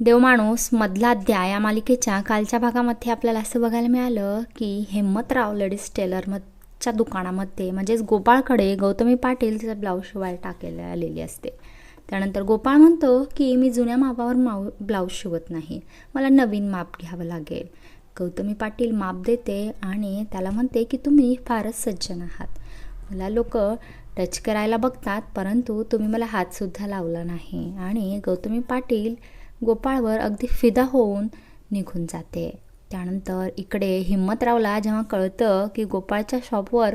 देवमाणूस मधला अध्याय या मालिकेच्या कालच्या भागामध्ये आपल्याला असं बघायला मिळालं की हेमतराव लेडीज टेलर मच्या दुकानामध्ये म्हणजेच गोपाळकडे गौतमी पाटील तिचा ब्लाऊज शिवायला टाकायला आलेली असते. त्यानंतर गोपाळ म्हणतो की मी जुन्या मापावर माऊ ब्लाऊज शिवत नाही. मला नवीन माप घ्यावं लागेल. गौतमी पाटील माप देते आणि त्याला म्हणते की तुम्ही फारच सज्जन आहात. मला लोक टच करायला बघतात परंतु तुम्ही मला हातसुद्धा लावला नाही. आणि गौतमी पाटील गोपाळवर अगदी फिदा होऊन निघून जाते. त्यानंतर इकडे हिम्मतरावला जेव्हा कळतं की गोपाळच्या शॉपवर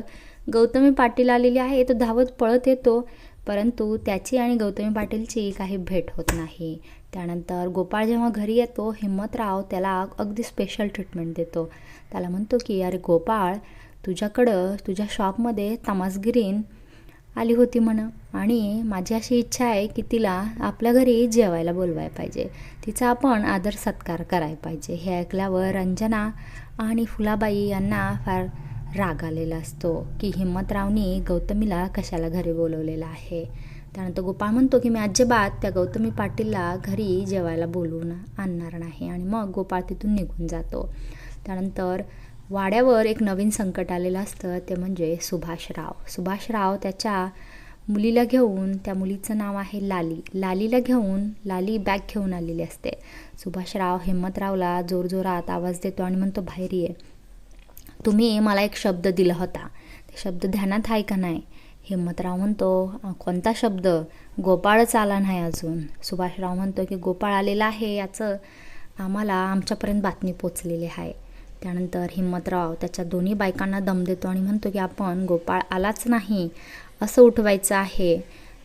गौतमी पाटील आलेली आहे तो धावत पळत येतो. परंतु त्याची आणि गौतमी पाटीलची काही भेट होत नाही. त्यानंतर गोपाळ जेव्हा घरी येतो हिम्मतराव त्याला अगदी स्पेशल ट्रीटमेंट देतो. त्याला म्हणतो की अरे गोपाळ तुझ्याकडं तुझ्या शॉपमध्ये तमासगिरीन आली होती म्हणं. आणि माझी अशी इच्छा आहे की तिला आपल्या घरी जेवायला बोलवायला पाहिजे. तिचा आपण आदर सत्कार करायला पाहिजे. हे ऐकल्यावर रंजना आणि फुलाबाई यांना फार राग आलेला असतो की हिम्मतरावनी गौतमीला कशाला घरी बोलवलेलं आहे? त्यानंतर गोपाळ म्हणतो की मी अजिबात त्या गौतमी पाटीलला घरी जेवायला बोलवून आणणार नाही. आणि मग गोपाळ तिथून निघून जातो. त्यानंतर वाड्यावर एक नवीन संकट आलेलं असतं ते म्हणजे सुभाषराव सुभाषराव त्याच्या मुलीला घेऊन त्या मुलीचं नाव आहे लाली. लालीला घेऊन लाली बॅग घेऊन आलेली असते. सुभाषराव हिम्मतरावला जोरजोरात आवाज देतो आणि म्हणतो बाहेर ये. तुम्ही मला एक शब्द दिला होता. ते शब्द ध्यानात आहे का नाही? हिम्मतराव म्हणतो कोणता शब्द? गोपाळच आला नाही अजून. सुभाषराव म्हणतो की गोपाळ आलेला आहे. याचं आम्हाला आमच्यापर्यंत बातमी पोचलेली आहे. त्यानंतर हिम्मतराव त्याच्या दोन्ही बायकांना दम देतो आणि म्हणतो की आपण गोपाळ आलाच नाही. असं उठवायचं आहे.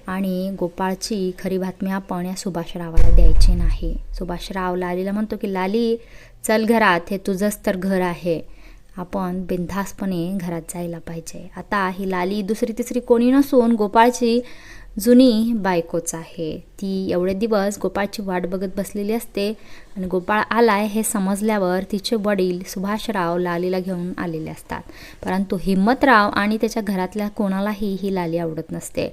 आणि गोपाळची खरी बातमी आपण या सुभाषरावाला द्यायची नाही. सुभाषराव लालीला म्हणतो की लाली चल घरात. हे तुझंच तर घर आहे. आपण बिनधास्तपणे घरात जायला पाहिजे. आता ही लाली दुसरी तिसरी कोणी नसून गोपाळची जुनी बायकोच आहे. ती एवढे दिवस गोपाळची वाट बघत बसलेली असते आणि गोपाळ आलाय हे समजल्यावर तिचे वडील सुभाषराव लालीला घेऊन आलेले असतात. परंतु हिम्मतराव आणि त्याच्या घरातल्या कोणालाही ही लाली आवडत नसते.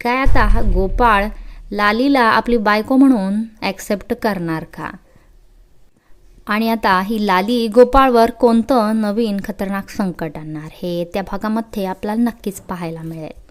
काय आता हा गोपाळ लालीला आपली बायको म्हणून ॲक्सेप्ट करणार का? आणि आता ही लाली गोपाळवर कोणतं नवीन खतरनाक संकट आणणार हे त्या भागामध्ये आपल्याला नक्कीच पाहायला मिळेल.